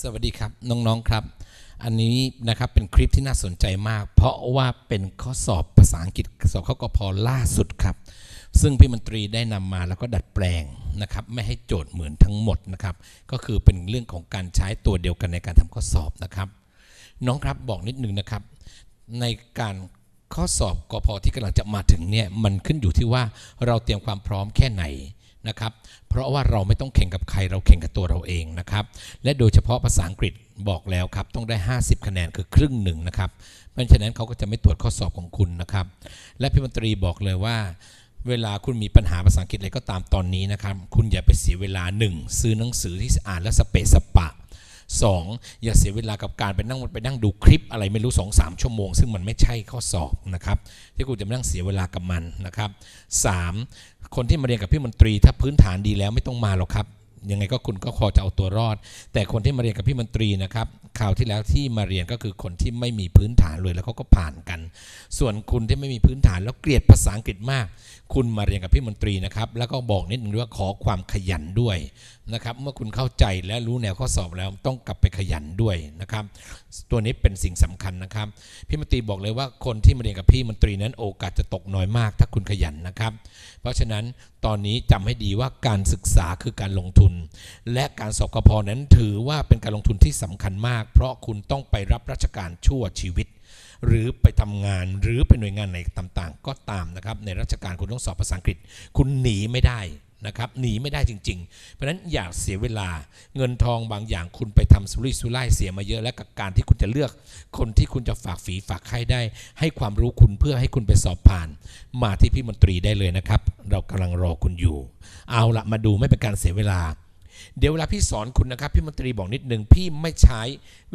สวัสดีครับน้องๆครับ อันนี้นะครับเป็นคลิปที่น่าสนใจมาก เพราะว่าเป็นข้อสอบภาษาอังกฤษสอบข้ากพล่าสุดครับ ซึ่งพี่มนตรีได้นำมาแล้วก็ดัดแปลงนะครับไม่ให้โจทย์เหมือนทั้งหมดนะครับก็คือเป็นเรื่องของการใช้ตัวเดียวกันในการทำข้อสอบนะครับ น้องครับบอกนิดนึงนะครับ ในการข้อสอบกพที่กำลังจะมาถึงเนี่ยมันขึ้นอยู่ที่ว่าเราเตรียมความพร้อมแค่ไหน นะครับ เพราะว่าเราไม่ต้องแข่งกับใครเราแข่งกับตัวเราเองนะครับ และโดยเฉพาะภาษาอังกฤษบอกแล้วครับ ต้องได้ 50 คะแนนคือครึ่งหนึ่งนะครับ เพราะฉะนั้นเขาก็จะไม่ตรวจข้อสอบของคุณนะครับ และพี่มนตรีบอกเลยว่า เวลาคุณมีปัญหาภาษาอังกฤษอะไรก็ตามตอนนี้นะครับ คุณอย่าไปเสียเวลา 1. ซื้อหนังสือที่อ่านและสเปซสปะ 2. อย่าเสียเวลากับการไปนั่งไปนั่งดูคลิปอะไรไม่รู้2 3ชั่วโมง ซึ่งมันไม่ใช่ข้อสอบนะครับที่คุณจะมานั่งเสียเวลากับมันนะครับ 3. คนที่มาเรียนกับพี่มนตรี ถ้าพื้นฐานดีแล้วไม่ต้องมาหรอกครับยังไงก็คุณก็พอจะเอาตัวรอด แต่คนที่มาเรียนกับพี่มนตรีนะครับ ข่าวที่แล้วที่มาเรียนก็คือคนที่ไม่มีพื้นฐานเลยแล้วเขาก็ผ่านกัน ส่วนคุณที่ไม่มีพื้นฐานแล้วเกลียดภาษาอังกฤษมาก คุณมาเรียนกับพี่มนตรีนะครับ แล้วก็บอกนิดนึงวยว่าขอความขยันด้วยนะครับเมื่อคุณเข้าใจและรู้แนวข้อสอบแล้วต้องกลับไปขยันด้วยนะครับ ตัวนี้เป็นสิ่งสำคัญนะครับ พี่มนตรีบอกเลยว่าคนที่มาเรียนกับพี่มนตรีนั้นโอกาสจะตกน้อยมาก ถ้าคุณขยันนะครับ เพราะฉะนั้นตอนนี้จำให้ดีว่าการศึกษาคือการลงทุน และการสอบกพนั้นถือว่าเป็นการลงทุนที่สำคัญมากเพราะคุณต้องไปรับราชการชั่วชีวิต หรือไปทำงานหรือเป็นหน่วยงานไหนต่างๆ ก็ตามนะครับ ในราชการคุณต้องสอบภาษาอังกฤษ คุณหนีไม่ได้นะครับหนีไม่ได้จริง ๆ เพราะฉะนั้นอย่าเสียเวลาเงินทองบางอย่างคุณไปทำสุรุ่ยสุร่ายเสียมาเยอะ และกับการที่คุณจะเลือก คนที่คุณจะฝากฝีฝากใครได้ ให้ความรู้คุณเพื่อให้คุณไปสอบผ่าน มาที่พี่มนตรีได้เลยนะครับ เรากำลังรอคุณอยู่ เอาละมาดูไม่เป็นการเสียเวลา เดี๋ยวเวลาพี่สอนคุณนะครับ พี่มนตรีบอกนิดหนึ่งพี่ไม่ใช้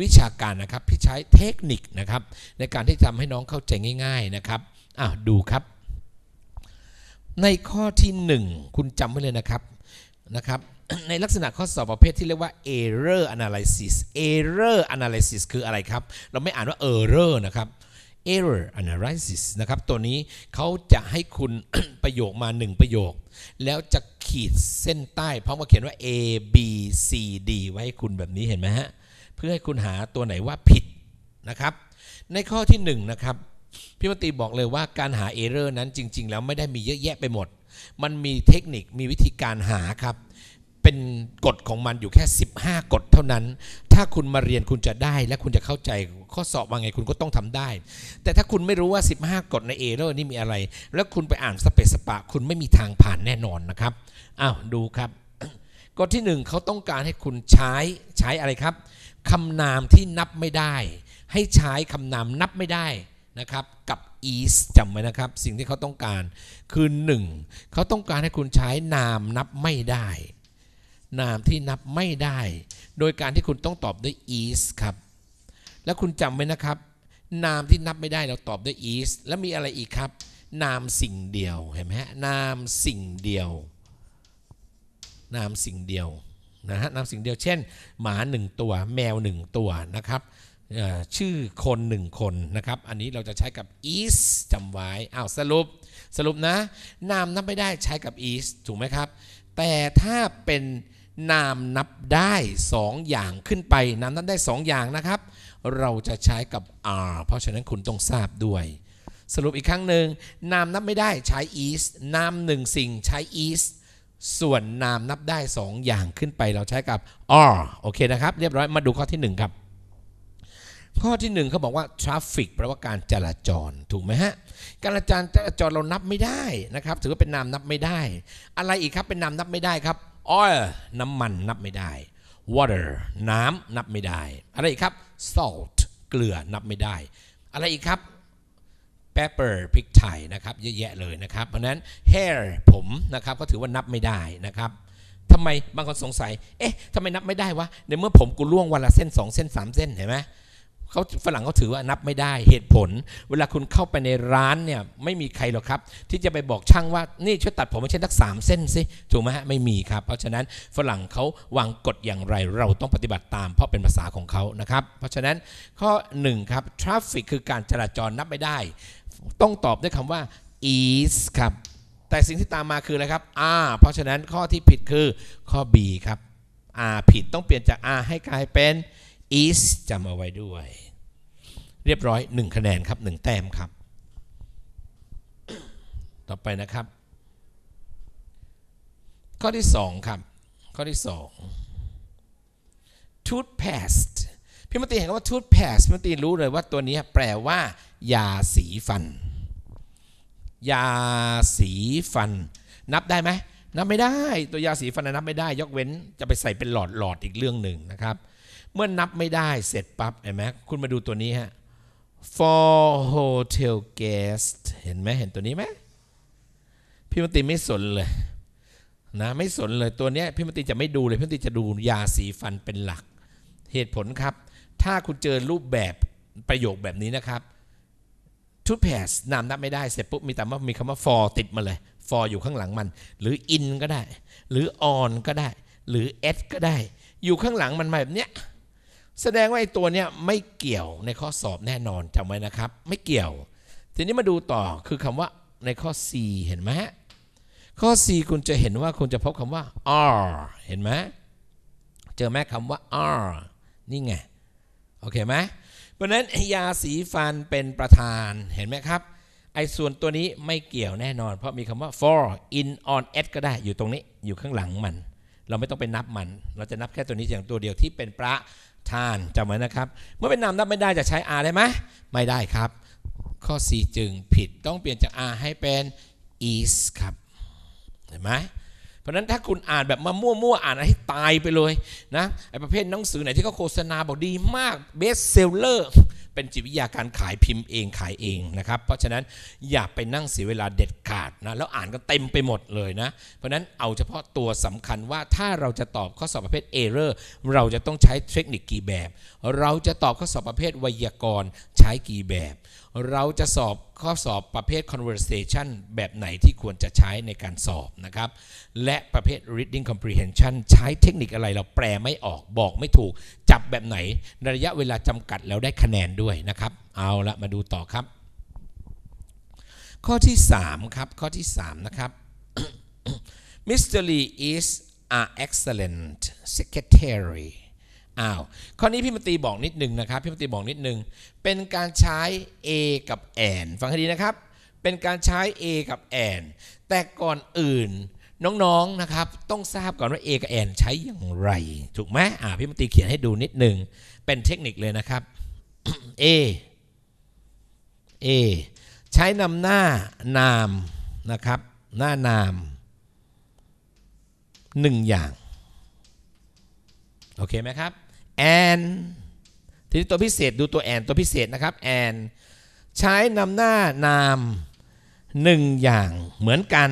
วิชาการนะครับ พี่ใช้เทคนิคนะครับ ในการที่ทำให้น้องเข้าใจง่าย ๆนะครับอ้าวดูครับ ในข้อที่ 1 คุณจำไว้เลยนะครับนะครับในลักษณะข้อสอบประเภทที่เรียกว่า error analysis error analysis คืออะไรครับ เราไม่อ่านว่า error นะครับ error analysis นะครับ ตัวนี้เขาจะให้คุณประโยคมา 1 ประโยค แล้วจะขีดเส้นใต้พร้อมกับเขียนว่า A B C D ไว้ให้คุณแบบนี้เห็นไหมฮะ เพื่อให้คุณหาตัวไหนว่าผิดนะครับ ในข้อที่1นะครับพี่มตรีบอกเลยว่าการหาเอ r ร r นั้นจริง ๆ แล้วไม่ได้มีเยอะแยะไปหมด มันมีเทคนิคมีวิธีการหาครับ เป็นกฎของมันอยู่แค่ 15 กฎเท่านั้น ถ้าคุณมาเรียนคุณจะได้ และคุณจะเข้าใจข้อสอบว่าไงคุณก็ต้องทำได้ แต่ถ้าคุณไม่รู้ว่า 15 กฎในเอ r ร r นี่มีอะไร แล้วคุณไปอ่านสเปซสปะ คุณไม่มีทางผ่านแน่นอนนะครับอ้าวดูครับกฎที่หนึ่งเขาต้องการให้คุณใช้ใช้อะไรครับคำนามที่นับไม่ได้ ให้ใช้คำนามนับไม่ได้นะครับกับ is จำไว้นะครับ สิ่งที่เขาต้องการคือ 1. เขาต้องการให้คุณใช้นามนับไม่ได้ นามที่นับไม่ได้ โดยการที่คุณต้องตอบด้วย is ครับ แล้วคุณจำไว้นะครับ นามที่นับไม่ได้เราตอบด้วย is แล้วมีอะไรอีกครับ นามสิ่งเดียวเห็นไหมฮะนามสิ่งเดียว นามสิ่งเดียวนะฮะนามสิ่งเดียว เช่น หมาหนึ่งตัวแมวหนึ่งตัวนะครับชื่อคนหนึ่งคนนะครับ อันนี้เราจะใช้กับ is จำไว้อ้าวสรุปสรุปนะ นามนับไม่ได้ใช้กับ is ถูกไหมครับ แต่ถ้าเป็น นามนับได้สองอย่างขึ้นไป นามนับได้สองอย่างนะครับ เราจะใช้กับ are เพราะฉะนั้นคุณต้องทราบด้วย สรุปอีกครั้งหนึ่งนามนับไม่ได้ใช้ is นามหนึ่งสิ่งใช้ is ส่วนนามนับได้ 2 อย่างขึ้นไปเราใช้กับ are โอเคนะครับ เรียบร้อยมาดูข้อที่ 1 ครับ ข้อที่ 1เขาบอกว่า traffic แปลว่าการจราจร ถูกไหมฮะ การจราจรเรานับไม่ได้นะครับ ถือว่าเป็นนามนับไม่ได้ อะไรอีกครับเป็นนามนับไม่ได้ครับ oil น้ำมันนับไม่ได้ water น้ำนับไม่ได้ อะไรอีกครับ salt เกลือนับไม่ได้ อะไรอีกครับ pepper พริกไทยนะครับเยอะแยะเลยนะครับ เพราะนั้น hair ผมนะครับก็ถือว่านับไม่ได้นะครับทำไมบางคนสงสัย เอ๊ะทำไมนับไม่ได้วะในเมื่อผมกูล่วงวันละเส้น 2 เส้น 3 เส้นเห็นไหม เขาฝรั่งเขาถือว่านับไม่ได้เหตุผล เวลาคุณเข้าไปในร้านเนี่ยไม่มีใครหรอกครับ ที่จะไปบอกช่างว่านี่ช่วยตัดผมให้ฉันสักสามเส้นสิถูกไหมฮะไม่มีครับ เพราะฉะนั้นฝรั่งเขาวางกฎอย่างไร เราต้องปฏิบัติตาม เพราะเป็นภาษาของเขานะครับ เพราะฉะนั้นข้อ1ครับ traffic คือการจราจรนับไม่ได้ ต้องตอบด้วยคำว่า is ครับแต่สิ่งที่ตามมาคืออะไรครับอ่าเพราะฉะนั้นข้อที่ผิดคือข้อ B ครับ R ผิดต้องเปลี่ยนจาก R ให้กลายเป็น is จำเอาไว้ด้วย เรียบร้อย 1 คะแนนครับ 1 แต้มครับ ต่อไปนะครับ ข้อที่ 2 ครับ ข้อที่ 2 toothpaste พี่มตรีเห็นคำว่า toothpaste พี่มตรีรู้เลยว่าตัวนี้แปลว่า ยาสีฟัน ยาสีฟัน นับได้ไหมนับไม่ได้ ตัวยาสีฟันนับไม่ได้ ยกเว้นจะไปใส่เป็นหลอดหลอดอีกเรื่องหนึ่งนะครับ เมื่อนับไม่ได้เสร็จปั๊บเห็นไหมคุณมาดูตัวนี้ฮะ for hotel guest เห็นไหมเห็นตัวนี้ไหมพี่มตรีไม่สนเลยนะไม่สนเลยตัวเนี้ยพี่มตรีจะไม่ดูเลยพี่มตรีจะดูยาสีฟันเป็นหลัก เหตุผลครับ ถ้าคุณเจอรูปแบบประโยคแบบนี้นะครับทูตแพสนามนับไม่ได้เสร็จปุ๊บมีแต่ว่ามีคำว่า for ติดมาเลย for อยู่ข้างหลังมัน หรือ in ก็ได้ หรือ on ก็ได้ หรือ at ก็ได้ อยู่ข้างหลังมันมาแบบเนี้ย แสดงว่าไอ้ตัวเนี้ยไม่เกี่ยวในข้อสอบแน่นอนจำไว้นะครับ ไม่เกี่ยว ทีนี้มาดูต่อคือคำว่าในข้อ C เห็นไหมข้อ C คุณจะเห็นว่าคุณจะพบคำว่า r เห็นไหมเจอไหมคำว่า r นี่ไง โอเคไหมเพราะฉะนั้นยาสีฟันเป็นประธานเห็นไหมครับไอ้ส่วนตัวนี้ไม่เกี่ยวแน่นอน เพราะมีคำว่า for in on at ก็ได้อยู่ตรงนี้อยู่ข้างหลังมัน เราไม่ต้องไปนับมัน เราจะนับแค่ตัวนี้อย่างตัวเดียวที่เป็นประ ทานจำไว้นะครับ เมื่อเป็นนามนับไม่ได้จะใช้ r ได้ไหมไม่ได้ครับ ข้อ 4 จึงผิดต้องเปลี่ยนจาก r ให้เป็น is ครับเห็นไหมเพราะฉะนั้นถ้าคุณอ่านแบบมามั่วๆอ่านให้ตายไปเลยนะไอ้ประเภทหนังสือไหนที่เขาโฆษณาบอกดีมากเบสเซลเลอร์ เป็นจิตวิทยาการขายพิมพ์เองขายเองนะครับ เพราะฉะนั้นอย่าไปนั่งเสียเวลาเด็ดขาดนะแล้วอ่านก็เต็มไปหมดเลยนะ เพราะนั้นเอาเฉพาะตัวสำคัญว่าถ้าเราจะตอบข้อสอบประเภท error เราจะต้องใช้เทคนิคกี่แบบ เราจะตอบข้อสอบประเภทไวยากรณ์ใช้กี่แบบ เราจะสอบข้อสอบประเภท conversation แบบไหนที่ควรจะใช้ในการสอบนะครับ และประเภท reading comprehension ใช้เทคนิคอะไรเราแปลไม่ออกบอกไม่ถูก จับแบบไหนในระยะเวลาจำกัดแล้วได้คะแนนด้วยนะครับ เอาละมาดูต่อครับ ข้อที่ 3 ครับ ข้อที่ 3 นะครับ Mr. Lee is an excellent secretary อ้าว ข้อนี้พี่มตีบอกนิดนึงนะครับ พี่มตีบอกนิดนึง เป็นการใช้ A กับ and ฟังให้ดีนะครับ เป็นการใช้ A กับ and แต่ก่อนอื่น น้องๆนะครับต้องทราบก่อนว่า A กับ N ใช้อย่างไร ถูกไหมอ่าพี่มตรีเขียนให้ดูนิดนึงเป็นเทคนิคเลยนะครับ A A ใช้นำหน้านามนะครับ หน้านามหนึ่งอย่าง โอเคไหมครับ and ทีนี้ตัวพิเศษดูตัว and ตัวพิเศษนะครับ and ใช้นำหน้านามหนึ่งอย่างเหมือนกัน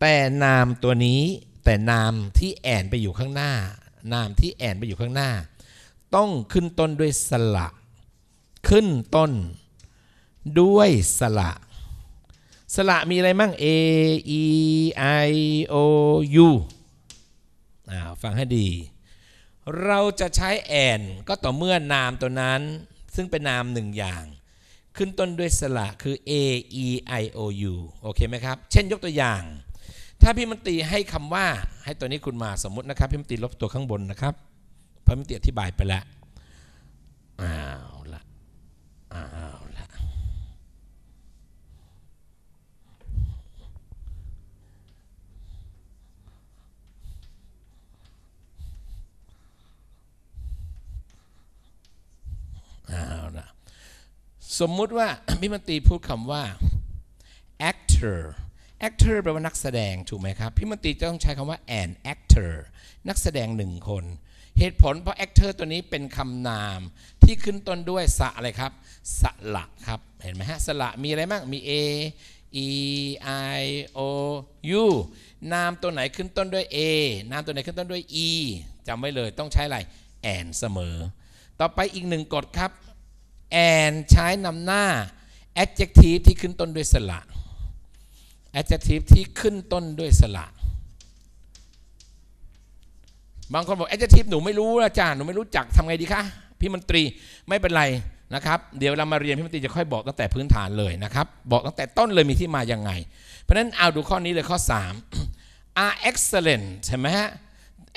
แต่นามตัวนี้แต่นามที่แอนไปอยู่ข้างหน้า นามที่แอนไปอยู่ข้างหน้า ต้องขึ้นต้นด้วยสระ ขึ้นต้น ด้วยสระสระมีอะไรมั่ง A E I O U อ่าฟังให้ดี เราจะใช้แอนก็ต่อเมื่อนามตัวนั้น ซึ่งเป็นนามหนึ่งอย่าง ขึ้นต้นด้วยสระคือ A E I O U โอเคไหมครับ เช่นยกตัวอย่าง ถ้าพี่มันตีให้คำว่า ให้ตัวนี้คุณมาสมมตินะครับพี่มันตรีลบตัวข้างบนนะครับพระพี่มันตรีอธิบายไปแล้วอ้าวละอ้าวละอ้าวละสมมุติว่าพี่มันตีพูดคำว่า actor actor แปลว่านักแสดงถูกไหมครับ พี่มนตรีจะต้องใช้คำว่า an actor นักแสดงหนึ่งคน เหตุผลเพราะ actor ตัวนี้เป็นคำนาม ที่ขึ้นต้นด้วยสะอะไรครับสระครับเห็นไหมฮะสระมีอะไรบ้างมี a e i o u นามตัวไหนขึ้นต้นด้วย a นามตัวไหนขึ้นต้นด้วย e จำไว้เลยต้องใช้อะไร and เสมอ ต่อไปอีกหนึ่งกฎครับ and ใช้นำหน้า adjective ที่ขึ้นต้นด้วยสระ adjective ที่ขึ้นต้นด้วยสระบางคนบอก adjective หนูไม่รู้อาจารย์หนูไม่รู้จักทำไงดีคะพี่มนตรีไม่เป็นไรนะครับ เดี๋ยวเรามาเรียนพี่มนตรีจะค่อยบอกตั้งแต่พื้นฐานเลยนะครับ บอกตั้งแต่ต้นเลยมีที่มายังไง เพราะฉะนั้นเอาดูข้อนี้เลยข้อ 3 are excellent ใช่ไหมฮะ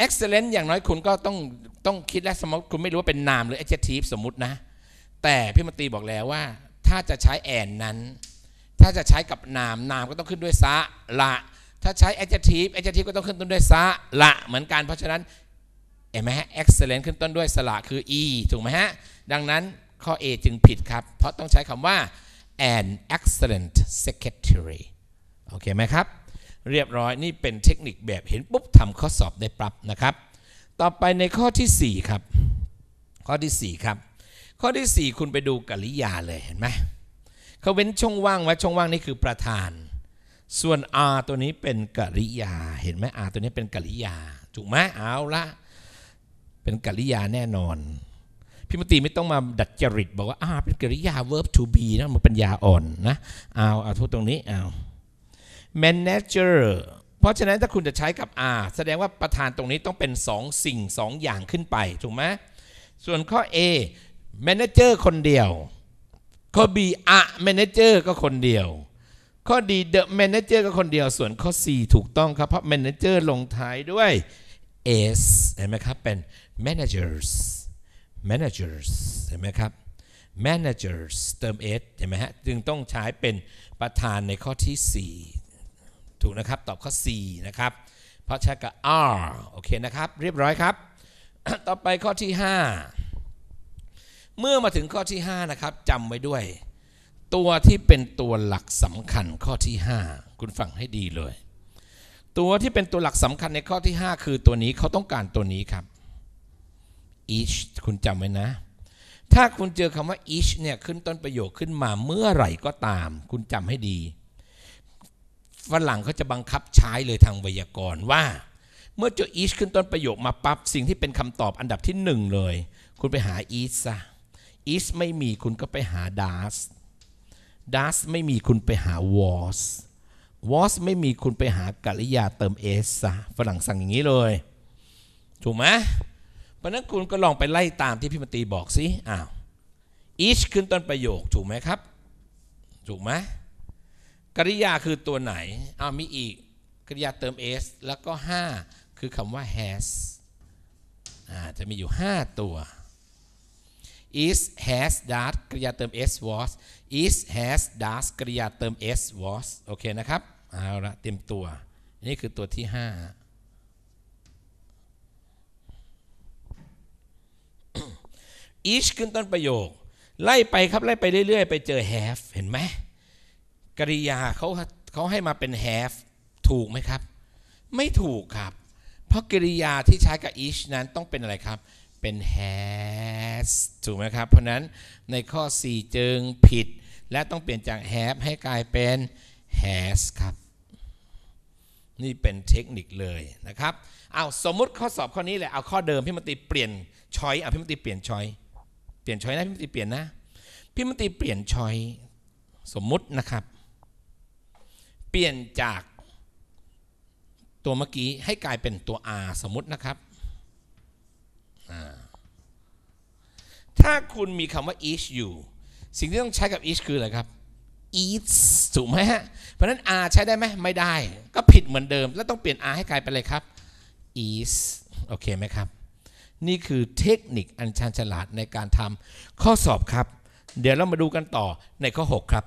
excellent อย่างน้อยคุณก็ต้องต้องคิดและสมมติคุณไม่รู้ว่าเป็นนามหรือ adjective สมมตินะ แต่พี่มนตรีบอกแล้วว่า ถ้าจะใช้แอนนั้น ถ้าจะใช้กับนาม นามก็ต้องขึ้นด้วยซะละ ถ้าใช้ adjective adjective ก็ต้องขึ้นต้นด้วยซะละเหมือนกัน เพราะฉะนั้นเห็นไหมฮะ excellent ขึ้นต้นด้วยสระคือ e ถูกไหมฮะ ดังนั้นข้อ A จึงผิดครับ เพราะต้องใช้คำว่า an excellent secretary โอเคไหมครับ เรียบร้อยนี่เป็นเทคนิคแบบเห็นปุ๊บทำข้อสอบได้ปรับนะครับ ต่อไปในข้อที่ 4 ครับ ข้อที่ 4 ครับ ข้อที่ 4 คุณไปดูกริยาเลยเห็นไหม เขาเว้นช่องว่างไว้ช่องว่างนี่คือประธาน ส่วน R ตัวนี้เป็นกริยา เห็นไหม R ตัวนี้เป็นกริยา ถูกไหมเอาละเป็นกริยาแน่นอนพี่มตรีไม่ต้องมาดัดจริต บอกว่าอ่าเป็นกริยา verb to be นะมันเป็นยาอ่อนนะเอาเอาทุกตรงนี้เอา manager เพราะฉะนั้นถ้าคุณจะใช้กับ R แสดงว่าประธานตรงนี้ต้องเป็น 2 สิ่ง 2 อย่างขึ้นไป ถูกไหมส่วนข้อ A manager คนเดียว ข้อ B อะ manager ก็คนเดียว ข้อ D the manager ก็คนเดียว ส่วนข้อ C ถูกต้องครับ เพราะ manager ลงท้ายด้วย s เห็นไหมครับ เป็น managers managers เห็นไหมครับ managers เติม s เห็นไหมฮะ จึงต้องใช้เป็นประธานในข้อที่ 4 ถูกนะครับ ตอบข้อ C นะครับ เพราะใช้กับ R โอเคนะครับ เรียบร้อยครับ ต่อไปข้อที่ 5 เมื่อมาถึงข้อที่ 5 นะครับจำไว้ด้วย ตัวที่เป็นตัวหลักสำคัญข้อที่ 5 คุณฟังให้ดีเลย ตัวที่เป็นตัวหลักสำคัญในข้อที่ 5 คือตัวนี้เขาต้องการตัวนี้ครับ each คุณจำไว้นะ ถ้าคุณเจอคำว่า each เนี่ยขึ้นต้นประโยคขึ้นมาเมื่อไหร่ก็ตาม คุณจำให้ดีฝรั่งเขาจะบังคับใช้เลยทางไวยากรณ์ว่า เมื่อเจอ each ขึ้นต้นประโยคมาปั๊บสิ่งที่เป็นคำตอบอันดับที่หนึ่งเลย คุณไปหา each ซะ each ไม่มีคุณก็ไปหา does does ไม่มีคุณไปหา was was ไม่มีคุณไปหากริยาเติม s ซะฝรั่งสั่งอย่างนี้เลย ถูกไหมเพราะนั้นคุณก็ลองไปไล่ตามที่พี่มตีบอกสิอ้าว each ขึ้นต้นประโยคถูกไหมครับ ถูกไหมกริยาคือตัวไหนอ้าวมีอีกกริยาเติม s แล้วก็ 5 คือคำว่า has อ่าจะมีอยู่ 5 ตัว is has does กริยาเติม s was is has does กริยาเติม s was โอเคนะครับ เอาละเต็มตัว นี่คือตัวที่ 5 each ขึ้นต้นประโยค ไล่ไปครับ ไล่ไปเรื่อย ๆ ไปเจอ have เห็นไหมกริยาเขาเขาให้มาเป็น have ถูกไหมครับ ไม่ถูกครับ เพราะกริยาที่ใช้กับ each นั้นต้องเป็นอะไรครับ เป็น has ถูกไหมครับ เพราะนั้นในข้อ 4 จึงผิด และต้องเปลี่ยนจาก have ให้กลายเป็น has ครับ นี่เป็นเทคนิคเลยนะครับเอาสมมุติข้อสอบข้อนี้แหละเอาข้อเดิมพี่มตรีเปลี่ยนช้อยเอาพี่มตรีเปลี่ยนช้อยเปลี่ยนช้อยนะพี่มตรีเปลี่ยนนะพี่มตรีเปลี่ยนช้อยสมมุตินะครับ เปลี่ยนจากตัวเมื่อกี้ให้กลายเป็นตัว R สมมุตินะครับ ถ้าคุณมีคำว่า each อยู่ สิ่งที่ต้องใช้กับ each คืออะไรครับ eats ถูกไหมฮะ เพราะนั้น r ใช้ได้ไหมไม่ได้ ก็ผิดเหมือนเดิม แล้วต้องเปลี่ยน r ให้กลายเป็นอะไรครับ eats โอเคไหมครับ นี่คือเทคนิคอันชาญฉลาดในการทำข้อสอบครับ เดี๋ยวเรามาดูกันต่อในข้อ 6 ครับ